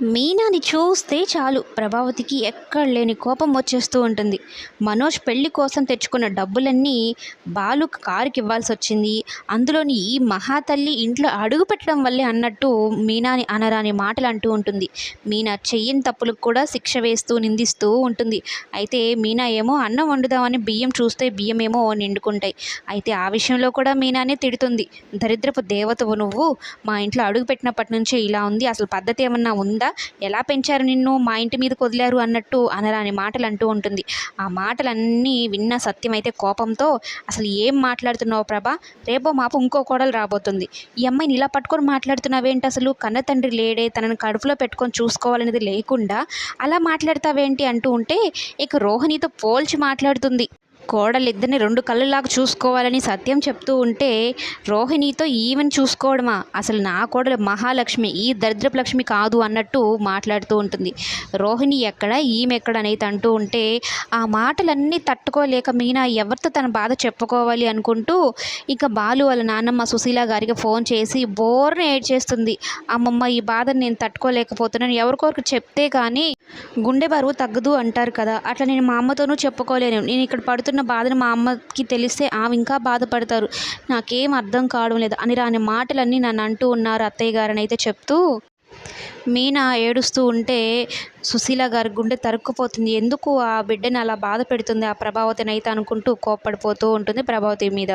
మీనాని చూస్తే చాలు. ప్రభావతికి ఎక్కడ లేని కోపం వచ్చేస్తూ ఉంటుంది. మనోజ్ పెళ్ళి కోసం తెచ్చుకున్న డబ్బులన్నీ బాలు కారుకి ఇవ్వాల్సి వచ్చింది. అందులోని ఈ మహాతల్లి ఇంట్లో అడుగు పెట్టడం వల్లే అన్నట్టు మీనాని అనరాని మాటలు అంటూ ఉంటుంది. మీనా చెయ్యని తప్పులకు కూడా శిక్ష వేస్తూ నిందిస్తూ ఉంటుంది. అయితే మీనా ఏమో అన్నం వండుదామని బియ్యం చూస్తే బియ్యం ఏమో నిండుకుంటాయి. అయితే ఆ విషయంలో కూడా మీనానే తిడుతుంది. దరిద్రపు దేవతవు నువ్వు. మా ఇంట్లో అడుగు పెట్టినప్పటి నుంచే ఇలా ఉంది. అసలు పద్ధతి ఏమన్నా ఉందా? ఎలా పెంచారు నిన్ను? మా ఇంటి మీదకి వదిలారు అన్నట్టు అనరాని మాటలు అంటూ ఉంటుంది. ఆ మాటలన్నీ విన్న సత్యం అయితే కోపంతో అసలు ఏం మాట్లాడుతున్నావు ప్రభా? రేపో మాపు ఇంకో కోడలు రాబోతుంది. ఈ అమ్మాయిని ఇలా పట్టుకొని మాట్లాడుతున్నావేంటి అసలు? కన్న తండ్రి లేడే తనని కడుపులో పెట్టుకొని చూసుకోవాలనేది లేకుండా అలా మాట్లాడతావేంటి? అంటూ ఉంటే ఇక రోహిణితో పోల్చి మాట్లాడుతుంది. కోడలిద్దరిని రెండు కళ్ళలాగా చూసుకోవాలని సత్యం చెప్తూ ఉంటే రోహిణితో ఈవెన్ చూసుకోవడమా? అసలు నా కోడలు మహాలక్ష్మి ఈ దరిద్రపు లక్ష్మి కాదు అన్నట్టు మాట్లాడుతూ ఉంటుంది. రోహిణి ఎక్కడ ఈమె ఎక్కడ అనేది అంటూ ఉంటే ఆ మాటలన్నీ తట్టుకోలేక మీనా ఎవరితో తన బాధ చెప్పుకోవాలి అనుకుంటూ ఇక బాలు వాళ్ళ నాన్నమ్మ సుశీల గారికి ఫోన్ చేసి బోర్ని ఏడ్ చేస్తుంది అమ్మమ్మ ఈ బాధను నేను తట్టుకోలేకపోతున్నాను. ఎవరికొరకు చెప్తే కానీ గుండె బరువు తగ్గదు అంటారు కదా. అట్లా నేను మా అమ్మతోనూ చెప్పుకోలేను. నేను ఇక్కడ పడుతున్న బాధను మా అమ్మకి తెలిస్తే ఆమె ఇంకా బాధపడతారు. నాకేం అర్థం కావడం లేదు. అని రాని మాటలన్నీ నన్ను అంటూ ఉన్నారు అత్తయ్య గారని అయితే చెప్తూ మీనా ఏడుస్తూ ఉంటే సుశీల గారి గుండె తరుక్కుపోతుంది. ఎందుకు ఆ బిడ్డని అలా బాధ పెడుతుంది? ఆ ప్రభావతిని అయితే అనుకుంటూ కోప్పడిపోతూ ఉంటుంది ప్రభావతి మీద.